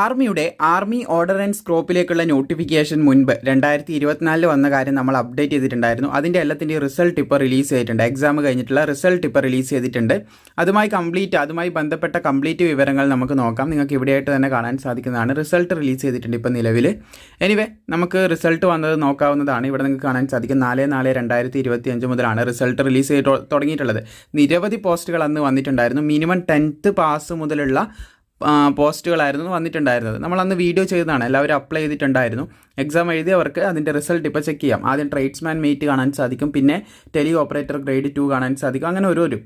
ആർമിയുടെ army order and സ്ക്രോപ്പിലേക്കുള്ള notification മുൻപ് രണ്ടായിരത്തി ഇരുപത്തിനാലിൽ വന്ന കാര്യം നമ്മൾ അപ്ഡേറ്റ് ചെയ്തിട്ടുണ്ടായിരുന്നു. അതിന്റെ എല്ലാത്തിന്റെ റിസൾട്ട് ഇപ്പോൾ റിലീസ് ചെയ്തിട്ടുണ്ട്. എക്സാം കഴിഞ്ഞിട്ടുള്ള റിസൾട്ട് ഇപ്പോൾ റിലീസ് ചെയ്തിട്ടുണ്ട്. അതുമായി കംപ്ലീറ്റ് അതുമായി ബന്ധപ്പെട്ട കംപ്ലീറ്റ് വിവരങ്ങൾ നമുക്ക് നോക്കാം. നിങ്ങൾക്ക് ഇവിടെയായിട്ട് തന്നെ കാണാൻ സാധിക്കുന്നതാണ്. റിസൾട്ട് റിലീസ് ചെയ്തിട്ടുണ്ട് ഇപ്പോൾ നിലവിൽ എനിവേ നമുക്ക് റിസൾട്ട് വന്നത് നോക്കാവുന്നതാണ്. ഇവിടെ നിങ്ങൾക്ക് കാണാൻ സാധിക്കും. നാല് നാല് രണ്ടായിരത്തി ഇരുപത്തി അഞ്ച് മുതലാണ് റിസൾട്ട് റിലീസ് ചെയ്ത് തുടങ്ങിയിട്ടുള്ളത്. നിരവധി പോസ്റ്റുകൾ അന്ന് വന്നിട്ടുണ്ടായിരുന്നു. മിനിമം ടെൻത്ത് പാസ് മുതലുള്ള പോസ്റ്റുകളായിരുന്നു വന്നിട്ടുണ്ടായിരുന്നത്. നമ്മൾ അന്ന് വീഡിയോ ചെയ്തതാണ്. എല്ലാവരും അപ്ലൈ ചെയ്തിട്ടുണ്ടായിരുന്നു. എക്സാം എഴുതി അവർക്ക് അതിന്റെ റിസൾട്ട് ഇപ്പോൾ ചെക്ക് ചെയ്യാം. ആദ്യം ട്രേഡ്സ്മാൻ മെയ്റ്റ് കാണാൻ സാധിക്കും. പിന്നെ ടെലി ഓപ്പറേറ്റർ ഗ്രേഡ് ടു കാണാൻ സാധിക്കും. അങ്ങനെ ഒരു ഒരു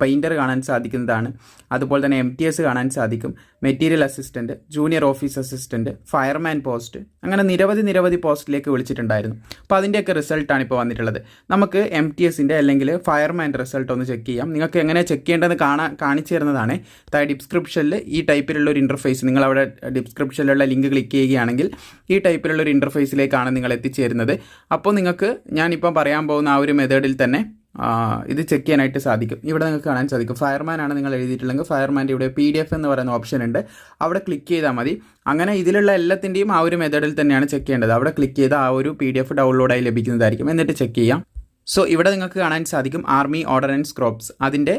പെയിന്റർ കാണാൻ സാധിക്കുന്നതാണ്. അതുപോലെ തന്നെ എം ടി എസ് കാണാൻ സാധിക്കും. Material assistant junior office assistant fireman post അങ്ങനെ നിരവധി നിരവധി പോസ്റ്റിലേക്ക് വിളിച്ചിട്ടുണ്ടായിരുന്നു. അപ്പോൾ അതിന്റെയൊക്കെ റിസൾട്ടാണ് ഇപ്പോൾ വന്നിട്ടുള്ളത്. നമുക്ക് എം ടി എസിന്റെ അല്ലെങ്കിൽ ഫയർമാൻ റിസൾട്ട് ഒന്ന് ചെക്ക് ചെയ്യാം. നിങ്ങൾക്ക് എങ്ങനെ ചെക്ക് ചെയ്യേണ്ടതെന്ന് കാണാൻ കാണിച്ചു തരുന്നതാണ്. ഡിസ്ക്രിപ്ഷനിൽ ഈ ടൈപ്പിലുള്ള ഒരു ഇന്റർഫേസ് നിങ്ങൾ അവിടെ ഡിസ്ക്രിപ്ഷനിലുള്ള ലിങ്ക് ക്ലിക്ക് ചെയ്യുകയാണെങ്കിൽ ഈ ടൈപ്പിലുള്ള ഒരു ഇന്റർഫേസിലേക്കാണ് നിങ്ങൾ എത്തിച്ചേരുന്നത്. അപ്പോൾ നിങ്ങൾക്ക് ഞാനിപ്പം പറയാൻ പോകുന്ന ആ ഒരു മെത്തേഡിൽ തന്നെ ഇത് ചെക്ക് ചെയ്യാനായിട്ട് സാധിക്കും. ഇവിടെ നിങ്ങൾക്ക് കാണാൻ സാധിക്കും. ഫയർമാൻ ആണ് നിങ്ങൾ എഴുതിയിട്ടുള്ളെങ്കിൽ ഫയർമാന്റെ ഇവിടെ പി ഡി എഫ് എന്ന് പറയുന്ന ഓപ്ഷൻ ഉണ്ട്. അവിടെ ക്ലിക്ക് ചെയ്താൽ മതി. അങ്ങനെ ഇതിലുള്ള എല്ലാത്തിന്റെയും ആ ഒരു മെത്തേഡിൽ തന്നെയാണ് ചെക്ക് ചെയ്യേണ്ടത്. അവിടെ ക്ലിക്ക് ചെയ്ത് ആ ഒരു പി ഡി എഫ് ഡൗൺലോഡായി ലഭിക്കുന്നതായിരിക്കും. എന്നിട്ട് ചെക്ക് ചെയ്യാം. സോ ഇവിടെ നിങ്ങൾക്ക് കാണാൻ സാധിക്കും ആർമി ഓർഡർ ആൻഡ് സ്ക്രോപ്സ് അതിന്റെ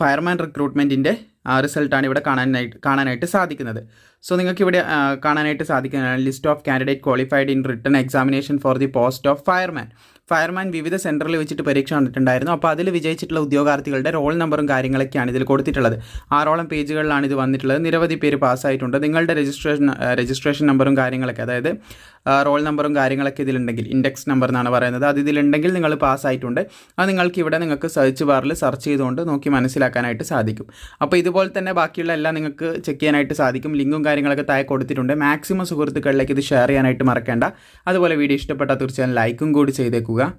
ഫയർമാൻ റിക്രൂട്ട്മെന്റിന്റെ റിസൾട്ടാണ് ഇവിടെ കാണാനായിട്ട് കാണാനായിട്ട് സാധിക്കുന്നത്. സോ നിങ്ങൾക്ക് ഇവിടെ കാണാനായിട്ട് സാധിക്കുന്നതാണ് list of candidate qualified in return examination for the post of fireman. Fireman വിവിധ സെന്ററിൽ വെച്ചിട്ട് പരീക്ഷ നടന്നിട്ടുണ്ടായിരുന്നു അപ്പോൾ അതിൽ വിജയിച്ചിട്ടുള്ള ഉദ്യോഗാർത്ഥികളുടെ റോൾ നമ്പറും കാര്യങ്ങളൊക്കെയാണ് ഇതിൽ കൊടുത്തിട്ടുള്ളത്. ആറോളം പേജുകളിലാണ് ഇത് വന്നിട്ടുള്ളത്. നിരവധി പേര് പാസ്സായിട്ടുണ്ട്. നിങ്ങളുടെ രജിസ്ട്രേഷൻ രജിസ്ട്രേഷൻ നമ്പറും കാര്യങ്ങളൊക്കെ അതായത് റോൾ നമ്പറും കാര്യങ്ങളൊക്കെ ഇതിലുണ്ടെങ്കിൽ ഇൻഡെക്സ് നമ്പർ എന്നാണ് പറയുന്നത് അത് ഇതിലുണ്ടെങ്കിൽ നിങ്ങൾ പാസ്സായിട്ടുണ്ട്. അത് നിങ്ങൾക്ക് ഇവിടെ നിങ്ങൾക്ക് സെർച്ച് ബാറിൽ സെർച്ച് ചെയ്തുകൊണ്ട് നോക്കി മനസ്സിലാക്കാനായിട്ട് സാധിക്കും. അപ്പോൾ ഇതുപോലെ തന്നെ ബാക്കിയുള്ള എല്ലാം നിങ്ങൾക്ക് ചെക്ക് ചെയ്യാനായിട്ട് സാധിക്കും. ലിങ്കും കാര്യങ്ങളൊക്കെ താഴെ കൊടുത്തിട്ടുണ്ട്. മാക്സിമം സുഹൃത്തുക്കളിലേക്ക് ഇത് ഷെയർ ചെയ്യാനായിട്ട് മറക്കേണ്ട. അതുപോലെ വീഡിയോ ഇഷ്ടപ്പെട്ടാൽ തീർച്ചയായും ലൈക്കും കൂടി ചെയ്തേക്കുക. друга.